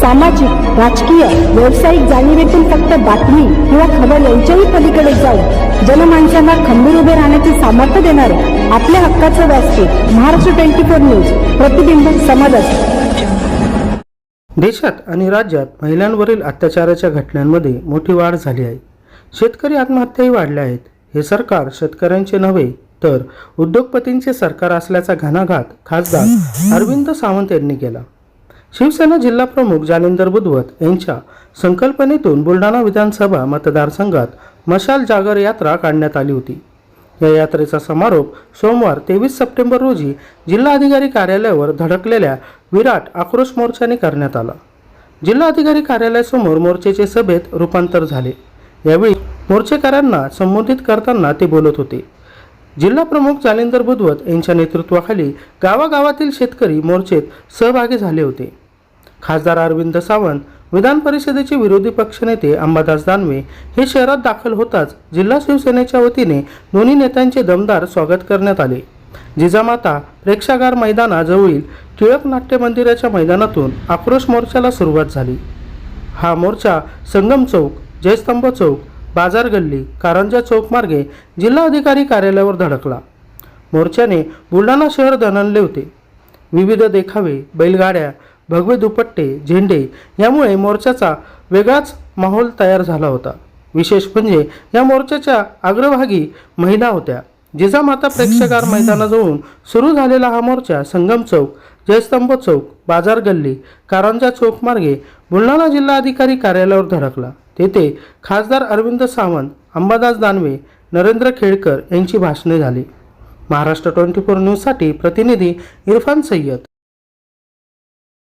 सामाजिक राजकीय व्यावसायिक जाणीवेतून फक्त बातमी किंवा खबर यांच्याही पलीकडे जाऊन जनमानसांना खंबीर उभे राहण्याचे सामर्थ्य देणारे आपल्या हक्काचं व्यासपीठ महाराष्ट्र ट्वेंटी फोर न्यूज प्रतिबिंब समाजात देशात आणि राज्यात महिलांवरील अत्याचाराच्या घटनांमध्ये मोठी वाढ झाली आहे. शेतकरी आत्महत्याही वाढल्या आहेत. हे सरकार शेतकऱ्यांचे नव्हे तर उद्योगपतींचे सरकार असल्याचा घणाघात खासदार अरविंद सावंत यांनी केला. शिवसेना जिल्हाप्रमुख जालिंदर बुधवत यांच्या संकल्पनेतून बुलढाणा विधानसभा मतदारसंघात मशाल जागर यात्रा काढण्यात आली होती. या यात्रेचा समारोप सोमवार तेवीस सप्टेंबर रोजी जिल्हाधिकारी कार्यालयावर धडकलेल्या विराट आक्रोश मोर्चाने करण्यात आला. जिल्हाधिकारी कार्यालयासमोर मोर्चेचे सभेत रूपांतर झाले. यावेळी मोर्चेकऱ्यांना संबोधित करताना ते बोलत होते. जिल्हाप्रमुख जालिंदर बुधवत यांच्या नेतृत्वाखाली गावागावातील शेतकरी मोर्चेत सहभागी झाले होते. खासदार अरविंद सावंत विधान परिषदेचे विरोधी पक्षनेते अंबादास दानवे हे शहरात दाखल होताच जिल्हा शिवसेनेच्या वतीने दोन्ही नेत्यांचे दमदार स्वागत करण्यात आले. जिजामाता प्रेक्षागार मैदानाजवळील टिळक नाट्य मंदिराच्या मैदानातून आक्रोश मोर्चाला सुरुवात झाली. हा मोर्चा संगम चौक जयस्तंभ चौक बाजार गल्ली कारंजा चौक मार्गे जिल्हाधिकारी कार्यालयावर धडकला. मोर्चाने बुलढाणा शहर दणनले होते. विविध देखावे बैलगाड्या भगवे दुपट्टे झेंडे यामुळे मोर्चाचा वेगळाच माहोल तयार झाला होता. विशेष म्हणजे या मोर्चाच्या अग्रभागी महिला होत्या. जिजामाता प्रेक्षकार मैदानाजवळून सुरू झालेला हा मोर्चा संगम चौक जयस्तंभ चौक बाजार गल्ली कारंजा चौक मार्गे बुलढाणा जिल्हाधिकारी कार्यालयावर धडकला. तेथे खासदार अरविंद सावंत अंबादास दानवे नरेंद्र खेडकर यांची भाषणे झाली. महाराष्ट्र ट्वेंटी फोर न्यूजसाठी प्रतिनिधी इरफान सय्यद.